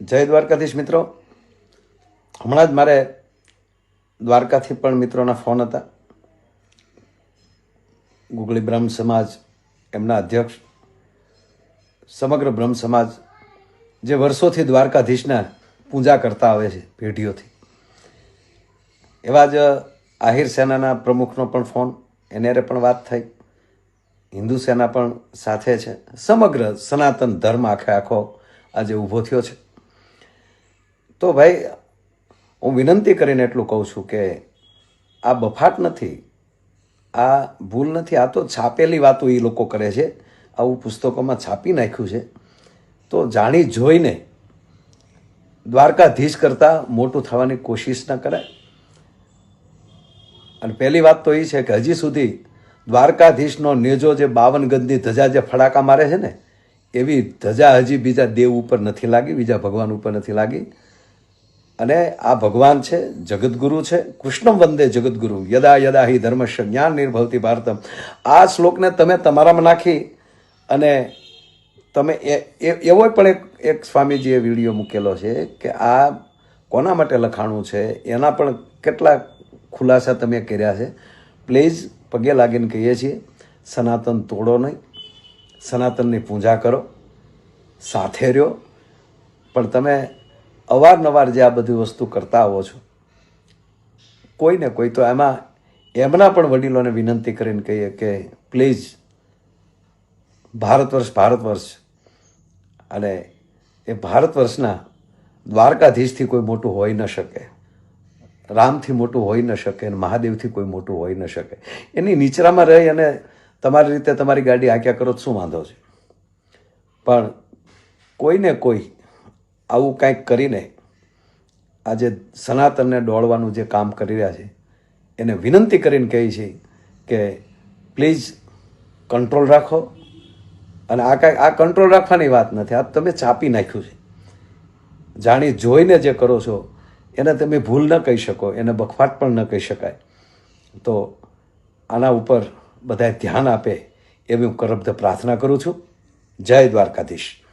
જય દ્વારકાધીશ મિત્રો. હમણાં જ મારે દ્વારકાથી પણ મિત્રોના ફોન હતા. ગુગળી બ્રહ્મ સમાજ એમના અધ્યક્ષ, સમગ્ર બ્રહ્મ સમાજ જે વર્ષોથી દ્વારકાધીશના પૂજા કરતા આવે છે પેઢીઓથી એવા જ આહિર સેનાના પ્રમુખનો પણ ફોન, એને પણ વાત થઈ. હિન્દુ સેના પણ સાથે છે. સમગ્ર સનાતન ધર્મ આખે આખો આજે ઊભો થયો છે. તો ભાઈ, હું વિનંતી કરીને એટલું કહું છું કે આ બફાટ નથી, આ ભૂલ નથી, આ તો છાપેલી વાતો એ લોકો કરે છે, આવું પુસ્તકોમાં છાપી નાખ્યું છે. તો જાણી જોઈને દ્વારકાધીશ કરતાં મોટું થવાની કોશિશ ન કરાય. અને પહેલી વાત તો એ છે કે હજી સુધી દ્વારકાધીશનો નેજો જે બાવન ગજની ધજા જે ફડાકા મારે છે ને, એવી ધજા હજી બીજા દેવ ઉપર નથી લાગી, બીજા ભગવાન ઉપર નથી લાગી. અને આ ભગવાન છે, જગદગુરુ છે, કૃષ્ણમ વંદે જગદગુરુ. યદા યદા હિ ધર્મશ જ્ઞાન નિર્ભવતી ભારતમ. આ શ્લોકને તમે તમારામાં નાખી અને તમે એ, એ- એવો પણ એક એક સ્વામીજીએ વીડિયો મૂકેલો છે કે આ કોના માટે લખાણું છે, એના પણ કેટલા ખુલાસા તમે કર્યા છે. પ્લીઝ પગે લાગીને કહીએ છીએ, સનાતન તોડો નહીં, સનાતનની પૂજા કરો, સાથે રહ્યો. પણ તમે અવારનવાર જે આ બધી વસ્તુ કરતા આવો છો, કોઈ ને કોઈ તો એમાં, એમના પણ વડીલોને વિનંતી કરીને કહીએ કે પ્લીઝ ભારત વર્ષ ભારત વર્ષ અને એ ભારત વર્ષના દ્વારકાધીશથી કોઈ મોટું હોઈ ન શકે. રામથી મોટું હોઈ ન શકે અને મહાદેવથી કોઈ મોટું હોઈ ન શકે. એની નીચરામાં રહી અને તમારી રીતે તમારી ગાડી આંક્યા કરો શું વાંધો છે? પણ કોઈને કોઈ આવું કાંઈક કરીને આજે સનાતનને દોડવાનું જે કામ કરી રહ્યા છે, એને વિનંતી કરીને કહી છે કે પ્લીઝ કંટ્રોલ રાખો. અને આ કાંઈ, આ કંટ્રોલ રાખવાની વાત નથી, આ તમે ચાપી નાખ્યું છે. જાણી જોઈને જે કરો છો, એને તમે ભૂલ ન કહી શકો, એને બખવાટ પણ ન કહી શકાય. તો આના ઉપર બધાએ ધ્યાન આપે, એવી હું કરબ્ધ પ્રાર્થના કરું છું. જય દ્વારકાધીશ.